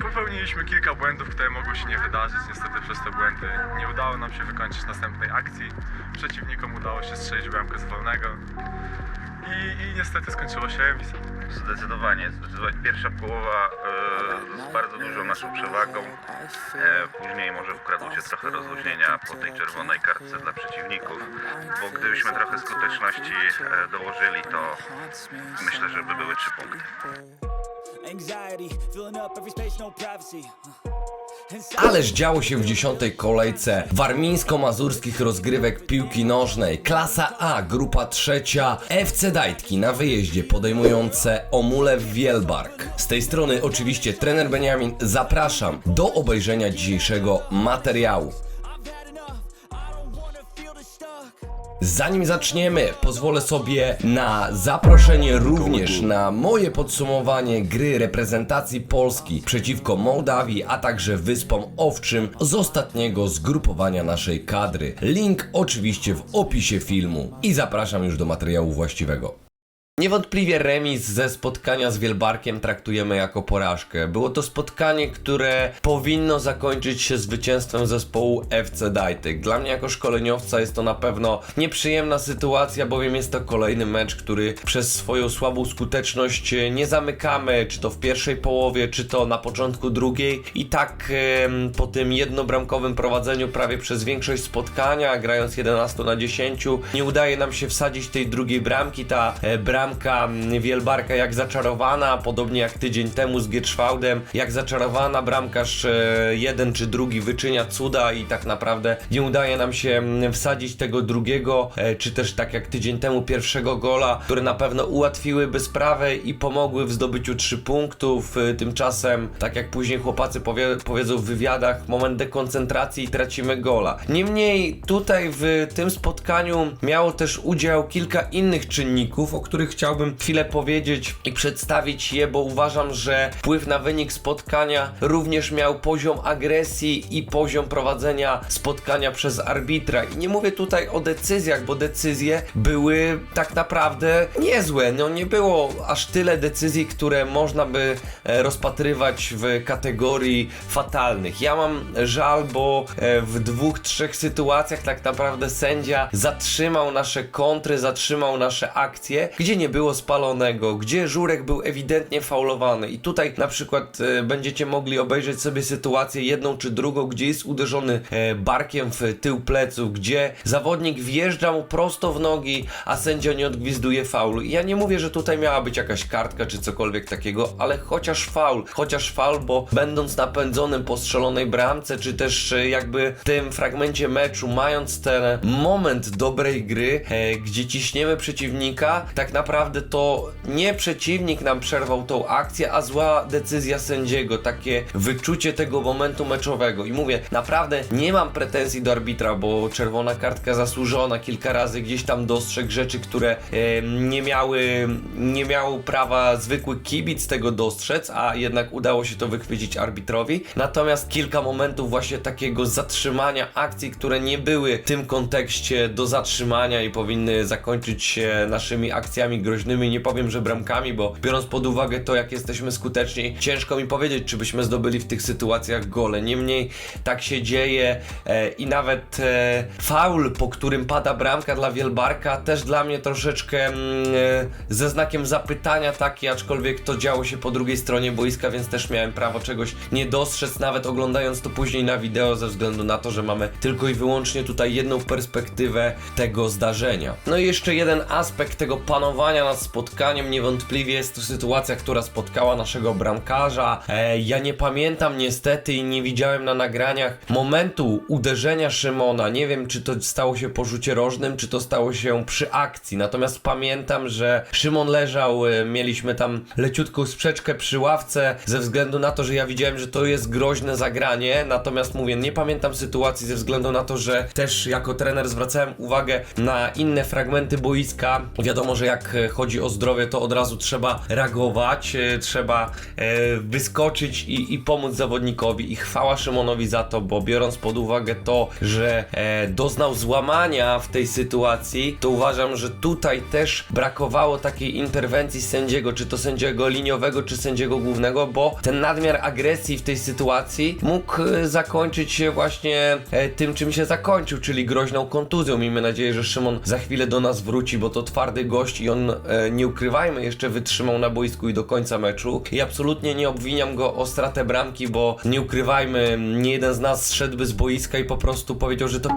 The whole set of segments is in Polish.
Popełniliśmy kilka błędów, które mogły się nie wydarzyć. Niestety przez te błędy nie udało nam się wykończyć następnej akcji. Przeciwnikom udało się strzelić bramkę z wolnego. I, i niestety skończyło się remisem. Zdecydowanie, zdecydowanie. Pierwsza połowa e, z bardzo dużą naszą przewagą. E, później może wkradło się trochę rozluźnienia po tej czerwonej kartce dla przeciwników, bo gdybyśmy trochę skuteczności e, dołożyli, to myślę, że by były trzy punkty. Ależ działo się w dziesiątej kolejce warmińsko-mazurskich rozgrywek piłki nożnej. Klasa A, grupa trzecia, FC Dajtki na wyjeździe podejmujące Omulew Wielbark. Z tej strony oczywiście trener Beniamin zapraszam do obejrzenia dzisiejszego materiału. Zanim zaczniemy, pozwolę sobie na zaproszenie również na moje podsumowanie gry reprezentacji Polski przeciwko Mołdawii, a także Wyspom Owczym z ostatniego zgrupowania naszej kadry. Link oczywiście w opisie filmu i zapraszam już do materiału właściwego. Niewątpliwie remis ze spotkania z Wielbarkiem traktujemy jako porażkę. Było to spotkanie, które powinno zakończyć się zwycięstwem zespołu FC Dajtyk. Dla mnie jako szkoleniowca jest to na pewno nieprzyjemna sytuacja, bowiem jest to kolejny mecz, który przez swoją słabą skuteczność nie zamykamy, czy to w pierwszej połowie, czy to na początku drugiej. I tak po tym jednobramkowym prowadzeniu prawie przez większość spotkania, grając 11 na 10, nie udaje nam się wsadzić tej drugiej bramki. Ta e, bramka mm, Wielbarka jak zaczarowana, podobnie jak tydzień temu z Gierszwałdem, jak zaczarowana bramkarz e, jeden czy drugi wyczynia cuda i tak naprawdę nie udaje nam się mm, wsadzić tego drugiego, e, czy też tak jak tydzień temu pierwszego gola, które na pewno ułatwiłyby sprawę i pomogły w zdobyciu 3 punktów. E, Tymczasem, tak jak później chłopacy powie, powiedzą w wywiadach, moment dekoncentracji i tracimy gola. Niemniej tutaj w tym spotkaniu miało też udział kilka innych czynników, o których chciałbym chwilę powiedzieć i przedstawić je, bo uważam, że wpływ na wynik spotkania również miał poziom agresji i poziom prowadzenia spotkania przez arbitra. I nie mówię tutaj o decyzjach, bo decyzje były tak naprawdę niezłe. No nie było aż tyle decyzji, które można by e, rozpatrywać w kategorii fatalnych. Ja mam żal, bo e, w dwóch, trzech sytuacjach tak naprawdę sędzia zatrzymał nasze kontry, zatrzymał nasze akcje, gdzie nie było spalonego, gdzie Żurek był ewidentnie faulowany. I tutaj na przykład e, będziecie mogli obejrzeć sobie sytuację jedną czy drugą, gdzie jest uderzony e, barkiem w tył pleców, gdzie zawodnik wjeżdża mu prosto w nogi, a sędzia nie odgwizduje faulu. I ja nie mówię, że tutaj miała być jakaś kartka czy cokolwiek takiego, ale chociaż faul, chociaż faul, bo będąc napędzonym po strzelonej bramce, czy też e, jakby w tym fragmencie meczu, mając ten moment dobrej gry, e, gdzie ciśniemy przeciwnika, tak naprawdę to nie przeciwnik nam przerwał tą akcję, a zła decyzja sędziego, takie wyczucie tego momentu meczowego. I mówię, naprawdę nie mam pretensji do arbitra, bo czerwona kartka zasłużona kilka razy gdzieś tam dostrzegł rzeczy, które e, nie miały, nie miał prawa zwykły kibic tego dostrzec, a jednak udało się to wychwycić arbitrowi. Natomiast kilka momentów właśnie takiego zatrzymania akcji, które nie były w tym kontekście do zatrzymania i powinny zakończyć się naszymi akcjami groźnymi. Nie powiem, że bramkami, bo biorąc pod uwagę to, jak jesteśmy skuteczni, ciężko mi powiedzieć, czy byśmy zdobyli w tych sytuacjach gole. Niemniej tak się dzieje e, i nawet e, faul, po którym pada bramka dla Wielbarka, też dla mnie troszeczkę mm, e, ze znakiem zapytania taki, aczkolwiek to działo się po drugiej stronie boiska, więc też miałem prawo czegoś nie dostrzec, nawet oglądając to później na wideo, ze względu na to, że mamy tylko i wyłącznie tutaj jedną perspektywę tego zdarzenia. No i jeszcze jeden aspekt tego panowania nad spotkaniem, niewątpliwie jest to sytuacja, która spotkała naszego bramkarza. E, ja nie pamiętam niestety i nie widziałem na nagraniach momentu uderzenia Szymona. Nie wiem, czy to stało się po rzucie rożnym, czy to stało się przy akcji. Natomiast pamiętam, że Szymon leżał, e, mieliśmy tam leciutką sprzeczkę przy ławce, ze względu na to, że ja widziałem, że to jest groźne zagranie. Natomiast mówię, nie pamiętam sytuacji ze względu na to, że też jako trener zwracałem uwagę na inne fragmenty boiska. Wiadomo, że jak chodzi o zdrowie, to od razu trzeba reagować, e, trzeba e, wyskoczyć i, i pomóc zawodnikowi. I chwała Szymonowi za to, bo biorąc pod uwagę to, że e, doznał złamania w tej sytuacji, to uważam, że tutaj też brakowało takiej interwencji sędziego, czy to sędziego liniowego, czy sędziego głównego, bo ten nadmiar agresji w tej sytuacji mógł zakończyć się właśnie tym, czym się zakończył, czyli groźną kontuzją. Miejmy nadzieję, że Szymon za chwilę do nas wróci, bo to twardy gość i on, e, nie ukrywajmy, jeszcze wytrzymał na boisku i do końca meczu. I absolutnie nie obwiniam go o stratę bramki, bo nie ukrywajmy, nie jeden z nas zszedłby z boiska i po prostu powiedział, że to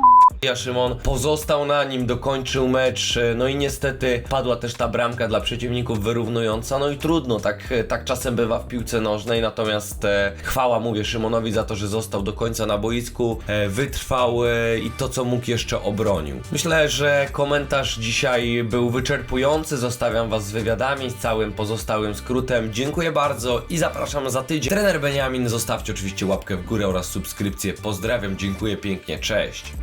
ja Szymon pozostał na nim, dokończył mecz, e, no i niestety padła też ta bramka dla przeciwników wyrównująca, no i trudno, tak, e, tak czasem bywa w piłce nożnej, natomiast e, chwała mówię Szymonowi za to, że został do końca na boisku, e, wytrwał e, i to co mógł jeszcze obronił. Myślę, że komentarz dzisiaj był wyczerpujący, zostawiam was z wywiadami, z całym pozostałym skrótem, dziękuję bardzo i zapraszam za tydzień. Trener Beniamin, zostawcie oczywiście łapkę w górę oraz subskrypcję, pozdrawiam, dziękuję pięknie, cześć!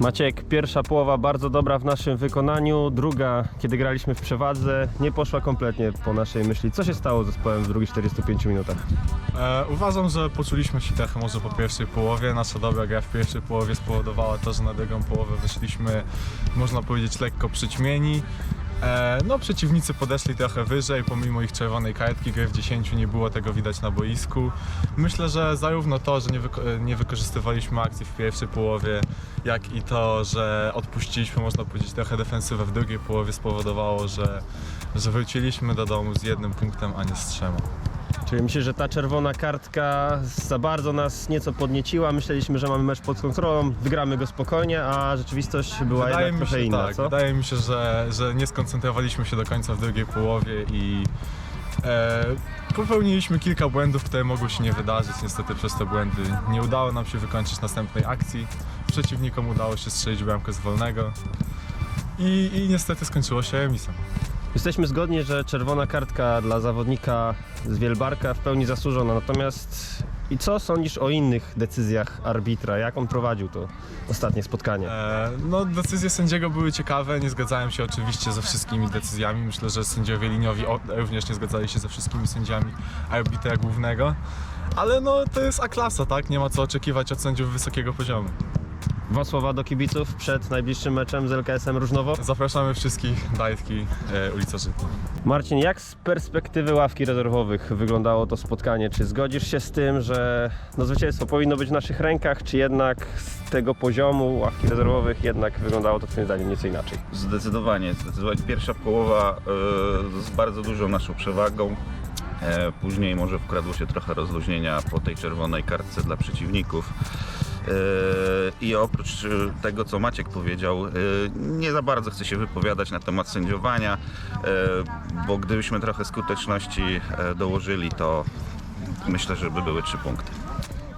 Maciek, pierwsza połowa bardzo dobra w naszym wykonaniu, druga, kiedy graliśmy w przewadze, nie poszła kompletnie po naszej myśli. Co się stało z zespołem w drugich 45 minutach? E, uważam, że poczuliśmy się trochę może po pierwszej połowie. Nasza dobra gra w pierwszej połowie spowodowała to, że na drugą połowę wyszliśmy, można powiedzieć, lekko przyćmieni. E, no, przeciwnicy podeszli trochę wyżej, pomimo ich czerwonej kartki, gry w 10 nie było tego widać na boisku. Myślę, że zarówno to, że nie, wyko- nie wykorzystywaliśmy akcji w pierwszej połowie, jak i to, że odpuściliśmy, można powiedzieć, trochę defensywę w drugiej połowie spowodowało, że, że wróciliśmy do domu z jednym punktem, a nie z trzema. Czyli myślę, że ta czerwona kartka za bardzo nas nieco podnieciła. Myśleliśmy, że mamy mecz pod kontrolą, wygramy go spokojnie, a rzeczywistość była Wydaje jednak trochę się, inna, tak, co? wydaje mi się, że, że nie skoncentrowaliśmy się do końca w drugiej połowie i e, popełniliśmy kilka błędów, które mogły się nie wydarzyć. Niestety przez te błędy nie udało nam się wykończyć następnej akcji. Przeciwnikom udało się strzelić bramkę z wolnego i, i niestety skończyło się remisem. Jesteśmy zgodni, że czerwona kartka dla zawodnika z Wielbarka w pełni zasłużona. Natomiast i co sądzisz o innych decyzjach arbitra? Jak on prowadził to ostatnie spotkanie? E, no, decyzje sędziego były ciekawe, nie zgadzałem się oczywiście ze wszystkimi decyzjami. Myślę, że sędziowie liniowi również nie zgadzali się ze wszystkimi sędziami arbitra głównego. Ale no, to jest A-klasa, tak? Nie ma co oczekiwać od sędziów wysokiego poziomu. Dwa słowa do kibiców przed najbliższym meczem z LKS-em Różnowo. Zapraszamy wszystkich dajtki e, ulica Żytna. Marcin, jak z perspektywy ławki rezerwowych wyglądało to spotkanie? Czy zgodzisz się z tym, że no, zwycięstwo powinno być w naszych rękach, czy jednak z tego poziomu ławki rezerwowych jednak wyglądało to twoim zdaniem nieco inaczej? Zdecydowanie, zdecydowanie. Pierwsza połowa e, z bardzo dużą naszą przewagą. E, później może wkradło się trochę rozluźnienia po tej czerwonej kartce dla przeciwników. E, I oprócz e, tego, co Maciek powiedział, e, nie za bardzo chcę się wypowiadać na temat sędziowania, bo gdybyśmy trochę skuteczności dołożyli, to myślę, że by były trzy punkty.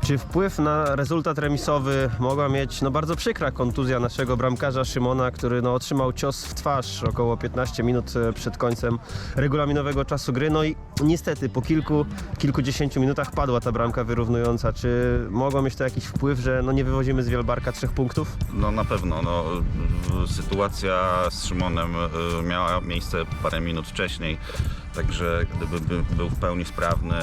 Czy wpływ na rezultat remisowy mogła mieć no, bardzo przykra kontuzja naszego bramkarza Szymona, który no, otrzymał cios w twarz około 15 minut e, przed końcem regulaminowego czasu gry. No i niestety po kilku, kilkudziesięciu minutach padła ta bramka wyrównująca. Czy mogło mieć to jakiś wpływ, że no, nie wywozimy z Wielbarka trzech punktów? No na pewno. No, sytuacja z Szymonem y, miała miejsce parę minut wcześniej, także gdyby by, był w pełni sprawny,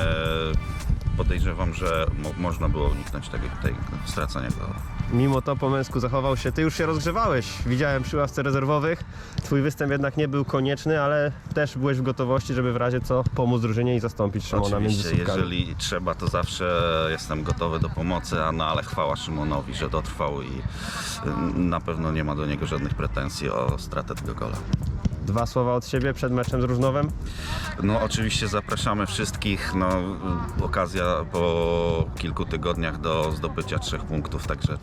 podejrzewam, że mo, można było uniknąć tego, tej stracenia go. Mimo to po męsku zachował się. Ty już się rozgrzewałeś. Widziałem przy ławce rezerwowych. Twój występ jednak nie był konieczny, ale też byłeś w gotowości, żeby w razie co pomóc drużynie i zastąpić Szymona między Oczywiście, słupkami. jeżeli trzeba, to zawsze jestem gotowy do pomocy, a no ale chwała Szymonowi, że dotrwał i y, na pewno nie ma do niego żadnych pretensji o stratę tego gola. Dwa słowa od siebie przed meczem z Różnowem. No oczywiście zapraszamy wszystkich. No, okazja po kilku tygodniach do zdobycia trzech punktów, także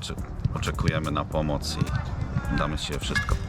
oczekujemy na pomoc i damy się wszystko.